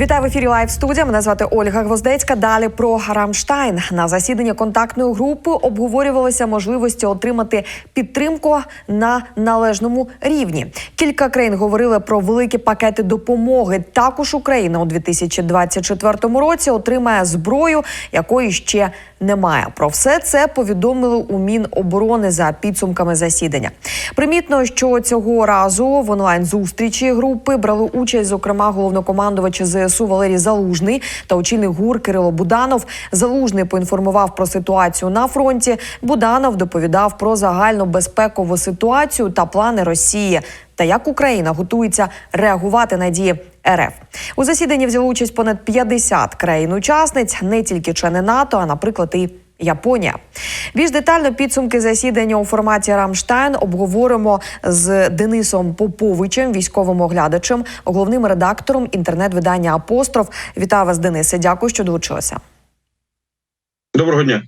Вітаю в ефірі Лайв студія. Мене звати Ольга Гвоздецька. Далі про Рамштайн на засіданні контактної групи обговорювалися можливості отримати підтримку на належному рівні. Кілька країн говорили про великі пакети допомоги. Також Україна у 2024 році отримає зброю, якої ще немає. Про все це повідомили у Міноборони за підсумками засідання. Примітно, що цього разу в онлайн зустрічі групи брали участь, зокрема, головнокомандувач ЗСУ Валерій Залужний та очільник ГУР Кирило Буданов. Залужний поінформував про ситуацію на фронті. Буданов доповідав про загальну безпекову ситуацію та плани Росії. Та як Україна готується реагувати на дії РФ у засіданні взяли участь понад 50 країн-учасниць, не тільки члени НАТО, а наприклад, і Японія. Більш детально підсумки засідання у форматі Рамштайн обговоримо з Денисом Поповичем, військовим оглядачем, головним редактором інтернет-видання Апостроф. Вітаю вас, Денисе. Дякую, що долучилися. Доброго дня.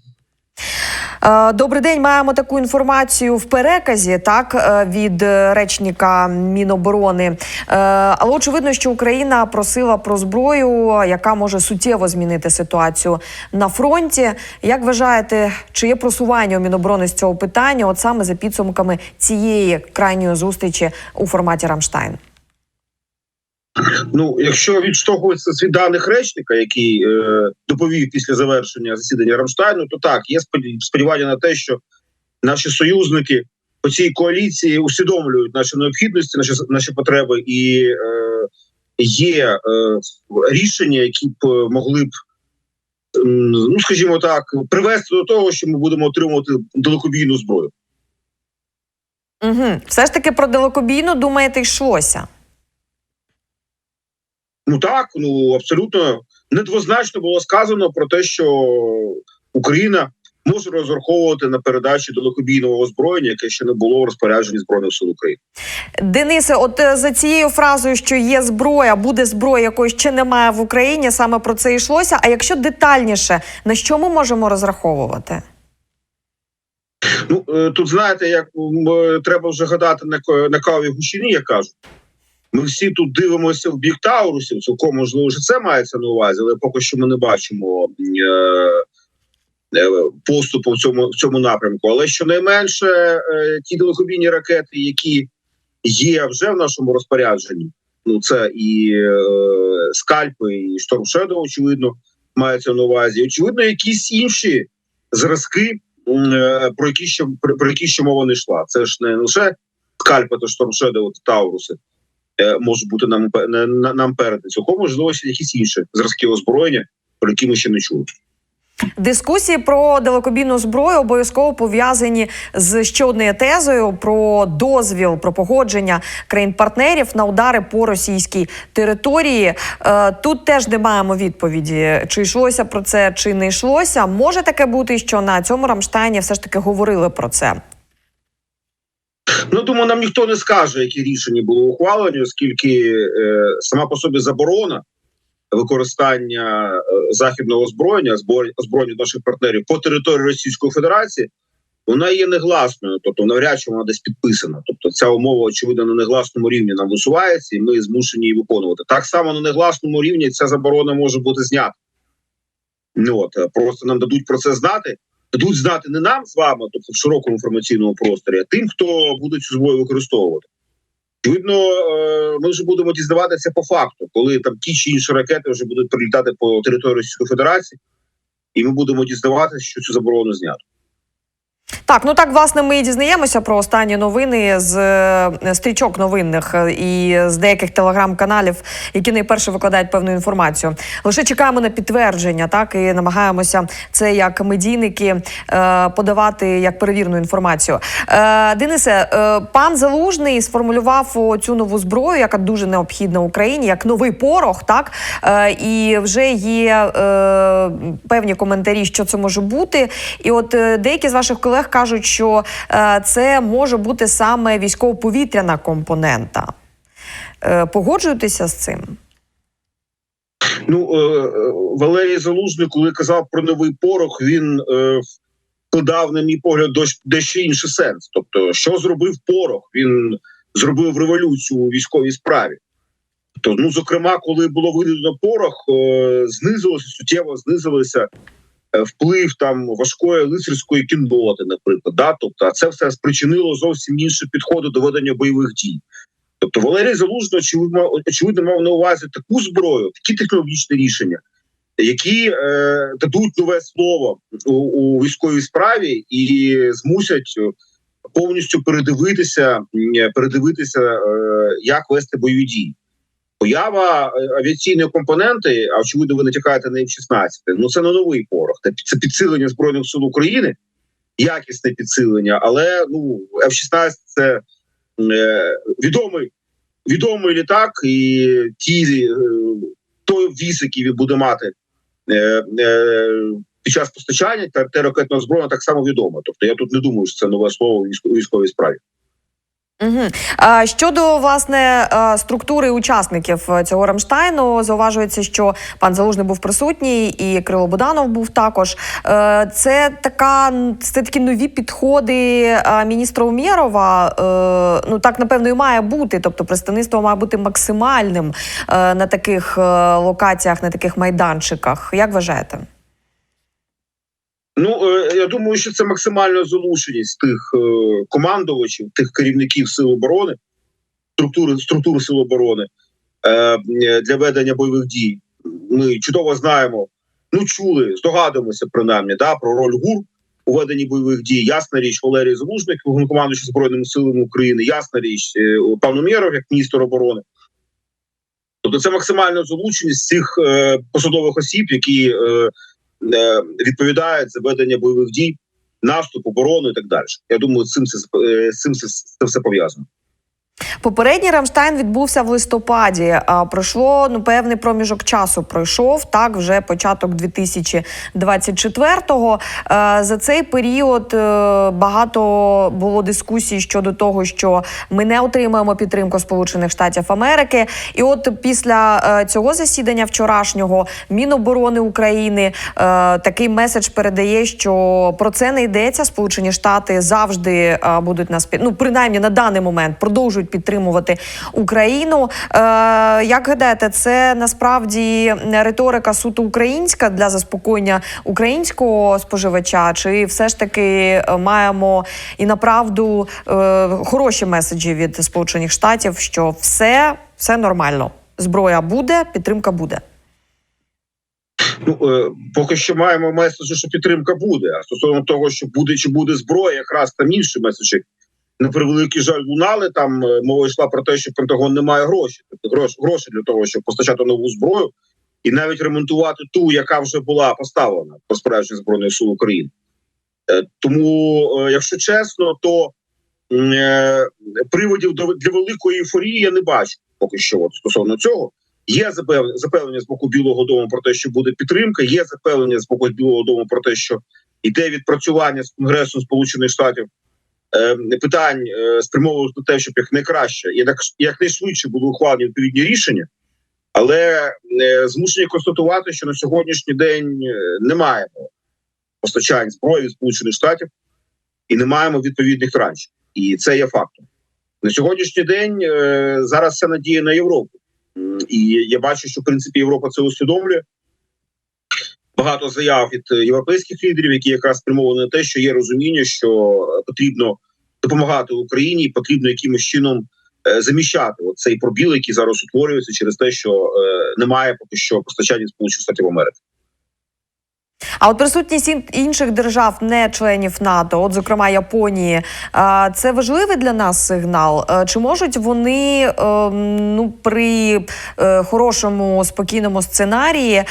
Е, Добрий день. Маємо таку інформацію в переказі, так е, від е, речника Міноборони. Але очевидно, що Україна просила про зброю, яка може суттєво змінити ситуацію на фронті. Як вважаєте, чи є просування у Міноборони з цього питання? От саме за підсумками цієї крайньої зустрічі у форматі Рамштайн? Ну, якщо відштовхуватися від даних речника, який е, доповів після завершення засідання Рамштайну, то так є сподівання на те, що наші союзники по цій коаліції усвідомлюють наші необхідності, наші наші потреби, і е, є е, рішення, які б е, могли б. Ну, скажімо так, привести до того, що ми будемо отримувати далекобійну зброю. Угу. Все ж таки про далекобійну думаєте, йшлося? Ну так, ну абсолютно недвозначно було сказано про те, що Україна може розраховувати на передачу далекобійного озброєння, яке ще не було в розпорядженні збройних сил України. Денисе, от е, за цією фразою, що є зброя, буде зброя, якої ще немає в Україні, саме про це йшлося. А якщо детальніше, на що ми можемо розраховувати? Ну е, тут знаєте, як е, треба вже гадати на на каві гущині, як кажуть. Ми всі тут дивимося в бік Таурусів. Цілком можливо, що це мається на увазі, але поки що ми не бачимо е, е, поступу в цьому в цьому напрямку. Але щонайменше е, ті далекобійні ракети, які є вже в нашому розпорядженні, ну це і е, скальпи, і Shadow, очевидно, мається на увазі. Очевидно, якісь інші зразки, е, про які ще про, які ще мова не йшла. Це ж не лише скальпи, Storm Shadow, та Тауруси. Е, Можуть бути нам нам передані. Цілком можливо якісь інші зразки озброєння, про які ми ще не чули. Дискусії про далекобійну зброю обов'язково пов'язані з ще однією тезою про дозвіл, про погодження країн-партнерів на удари по російській території. Е, Тут теж не маємо відповіді, чи йшлося про це, чи не йшлося. Може таке бути, що на цьому Рамштайні все ж таки говорили про це. Ну думаю, нам ніхто не скаже, які рішення були ухвалені, оскільки е, сама по собі заборона використання е, західного озброєння, збро- озброєння наших партнерів по території Російської Федерації, вона є негласною, тобто навряд чи вона десь підписана. Тобто ця умова, очевидно, на негласному рівні нам висувається, і ми змушені її виконувати. Так само на негласному рівні ця заборона може бути знята. Ну от е, просто нам дадуть про це знати. Дадуть знати не нам з вами, тобто в широкому інформаційному просторі, а тим, хто буде цю зброю використовувати. Відповідно, е, ми вже будемо дізнаватися по факту, коли там ті чи інші ракети вже будуть прилітати по території Російської Федерації, і ми будемо дізнаватися, що цю заборону знято. Так, ну так власне ми і дізнаємося про останні новини з е, стрічок новинних е, і з деяких телеграм-каналів, які найперше викладають певну інформацію. Лише чекаємо на підтвердження, так і намагаємося це як медійники е, подавати як перевірну інформацію. Денисе, пан Залужний сформулював цю нову зброю, яка дуже необхідна Україні, як новий порох, так і вже є певні коментарі, що це може бути. І от деякі з ваших колег кажуть, що е, це може бути саме військово-повітряна компонента. Е, Погоджуєтеся з цим? Ну, е, Валерій Залужний, коли казав про новий порох, він вкладав, на мій погляд, дещо інший сенс. Тобто, що зробив порох? Він зробив революцію у військовій справі. То, ну, зокрема, коли було видано порох, знизилося суттєво знизилося е, вплив там важкої лицарської кінноти, наприклад. Да? Тобто, це все спричинило зовсім інші підходи до ведення бойових дій. Тобто Валерій Залужний, очевидно, очевидно мав на увазі таку зброю, такі технологічні рішення, які е, дадуть нове слово у, у військовій справі і змусять е, повністю передивитися, передивитися, е, як вести бойові дії. Поява е, авіаційної компоненти, а очевидно, ви натякаєте на F-16, ну це не новий порох. Це підсилення збройних сил України, якісне підсилення, але ну F-16 це е, відомий відомий літак, і ті е, той віз, який він буде мати е, е, під час постачання та, та ракетного зброї, так само відомо. Тобто я тут не думаю, що це нове слово у військовій справі. Угу. Щодо власне е, структури учасників е, цього Рамштайну, зауважується, що пан Залужний був присутній, і Крило Буданов був також. Е, Це така це такі нові підходи міністра Умєрова. Ну так напевно і має бути. Тобто, представництво має бути максимальним на таких локаціях, на таких майданчиках. Як вважаєте? Ну е, я думаю, що це максимальна залученість тих е, командувачів, тих керівників сил оборони, структури структури сил оборони е, для ведення бойових дій. Ми чудово знаємо, ну чули, здогадуємося принаймні да, про роль ГУР у веденні бойових дій. Ясна річ, Валерій Залужник, головнокомандуючий збройними силами України. Ясна річ, пан Умєров, як міністр оборони. Тобто це максимальна залученість цих е, посадових осіб, які е, відповідають за ведення бойових дій, наступ, оборону і так далі. Я думаю, цим це е, з цим це, це все пов'язано. Попередній Рамштайн відбувся в листопаді. Пройшло ну певний проміжок часу. Пройшов так вже початок 2024-го. Е, За цей період е, багато було дискусій щодо того, що ми не отримаємо підтримку Сполучених Штатів Америки. І от після е, цього засідання вчорашнього Міноборони України такий меседж передає, що про це не йдеться. Сполучені Штати завжди будуть під- ну, принаймні на даний момент продовжують підтримувати Україну. Е, як гадаєте, це насправді риторика суто українська для заспокоєння українського споживача? Чи все ж таки е, маємо і направду е, хороші меседжі від Сполучених Штатів, що все, все нормально, зброя буде, підтримка буде? Ну е, поки що маємо меседжі, що підтримка буде. А стосовно того, що буде чи буде зброя, якраз там інші меседжі. На превеликий жаль, лунали там е, мова йшла про те, що Пентагон не має грошей, тобто грош, гроші для того, щоб постачати нову зброю і навіть ремонтувати ту, яка вже була поставлена по справжніх збройних сил України. Е, Тому, е, якщо чесно, то приводів для великої ейфорії я не бачу поки що. От стосовно цього. Є запев- запевнення з боку Білого Дому про те, що буде підтримка. Є запевнення з боку Білого Дому про те, що йде відпрацювання з Конгресом Сполучених Штатів питань е, спрямовуваних на те, щоб як найкраще і як, якнайшвидше були ухвалені відповідні рішення. Але е, змушені констатувати, що на сьогоднішній день е, не маємо постачань зброї від Сполучених Штатів і не маємо відповідних траншів. І це є фактом. На сьогоднішній день зараз вся надія на Європу. І я бачу, що в принципі Європа це усвідомлює. Багато заяв від е, європейських лідерів, які якраз спрямовані на те, що є розуміння, що е, потрібно допомагати Україні, потрібно якимось чином е, заміщати цей пробіл, який зараз утворюється через те, що немає поки що постачання Сполучених Штатів Америки. А от присутність інших держав, не членів НАТО, от зокрема Японії, це важливий для нас сигнал. Е, Чи можуть вони е, ну при е, хорошому спокійному сценарії е,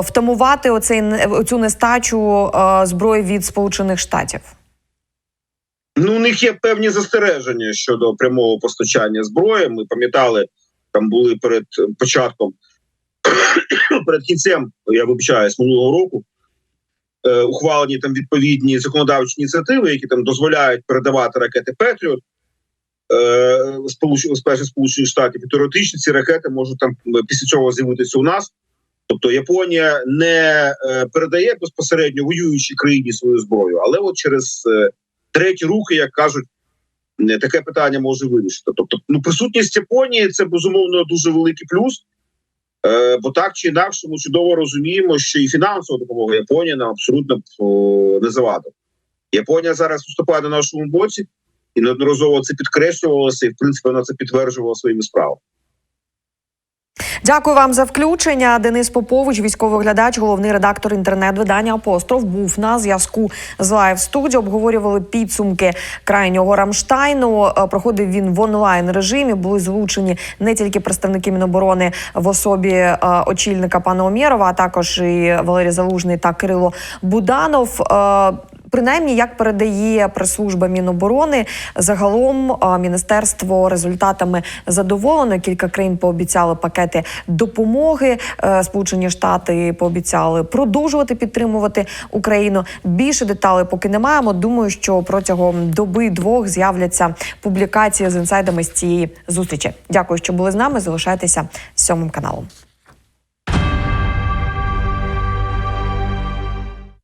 втамувати оцей оцю нестачу зброї від Сполучених Штатів? Ну, у них є певні застереження щодо прямого постачання зброї. Ми пам'ятали, там були перед початком, перед кінцем, я вибачаюсь, минулого року. Е, Ухвалені там відповідні законодавчі ініціативи, які там дозволяють передавати ракети Петріот е, сполуч- спершу Сполучених Штатів. І теоретично ці ракети можуть там е, після цього з'явитися у нас. Тобто Японія не е, передає безпосередньо воюючій країні свою зброю, але от через треті рухи, як кажуть, таке питання може вирішити. Тобто, ну присутність Японії це безумовно дуже великий плюс. Е, бо так чи інакше ми чудово розуміємо, що і фінансова допомога Японії нам абсолютно не завадила. Японія зараз виступає на нашому боці, і неодноразово це підкреслювалося, і в принципі вона це підтверджувала своїми справами. Дякую вам за включення. Денис Попович, військовий глядач, головний редактор інтернет-видання Апостроф, був на зв'язку з Лайв студіо. Обговорювали підсумки крайнього Рамштайну. Е, Проходив він в онлайн режимі. Були залучені не тільки представники Міноборони в особі е, очільника пана Омєрова, а також і Валерій Залужний та Кирило Буданов. Принаймні, як передає прес-служба Міноборони, загалом міністерство результатами задоволено. Кілька країн пообіцяли пакети допомоги. Е, Сполучені Штати пообіцяли продовжувати підтримувати Україну. Більше деталей поки не маємо. Думаю, що протягом доби двох з'являться публікації з інсайдами з цієї зустрічі. Дякую, що були з нами. Залишайтеся з сьомим каналом.